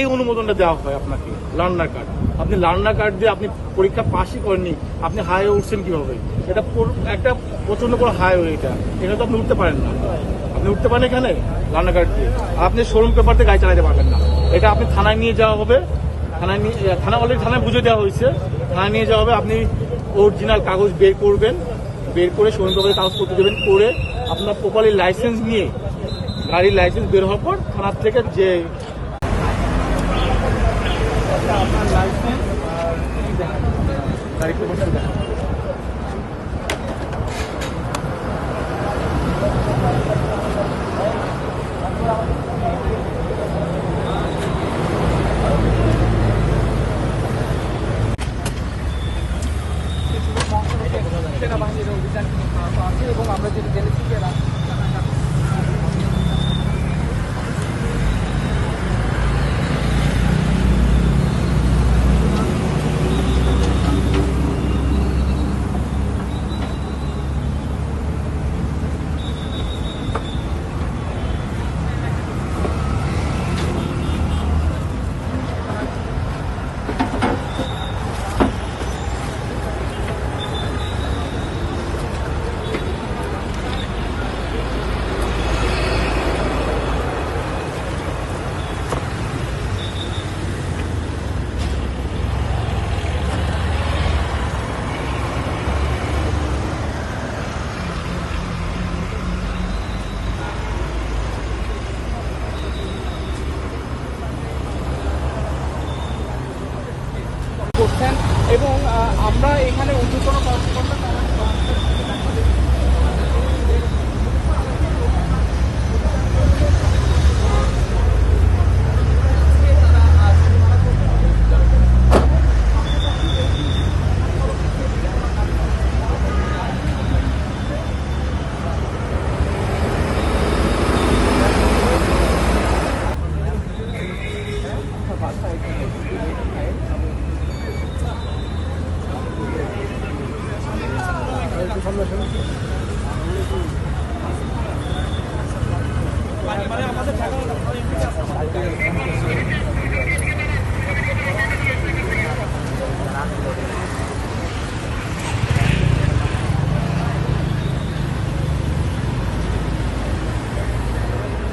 এই অনুমোদনটা দেওয়া হয় আপনাকে লার্নার কার্ড। আপনি লার্নার কার্ড দিয়ে আপনি পরীক্ষা পাশই করেননি, আপনি হাইওয়ে উঠছেন কীভাবে? এটা একটা প্রচণ্ড বড় হাইওয়ে এটা। এটা তো আপনি উঠতে পারেন না। আপনি উঠতে পারেন এখানে লার্নার কার্ড দিয়ে। আপনি শোরুম পেপার দিয়ে গাড়ি চালাতে পারবেন না। এটা আপনি থানায় নিয়ে যাওয়া হবে। থানায় নিয়ে, থানা অলরেডি থানায় বুঝে দেওয়া হয়েছে। থানায় নিয়ে যাওয়া হবে, আপনি অরিজিনাল কাগজ বের করবেন। বের করে শোরুম পেপারে কাগজপত্র দেবেন, করে আপনার প্রপারলি লাইসেন্স নিয়ে গাড়ির লাইসেন্স বের হওয়ার পর থানার থেকে যে আপনার লাইসেন্স আমরা এখানে সামনে।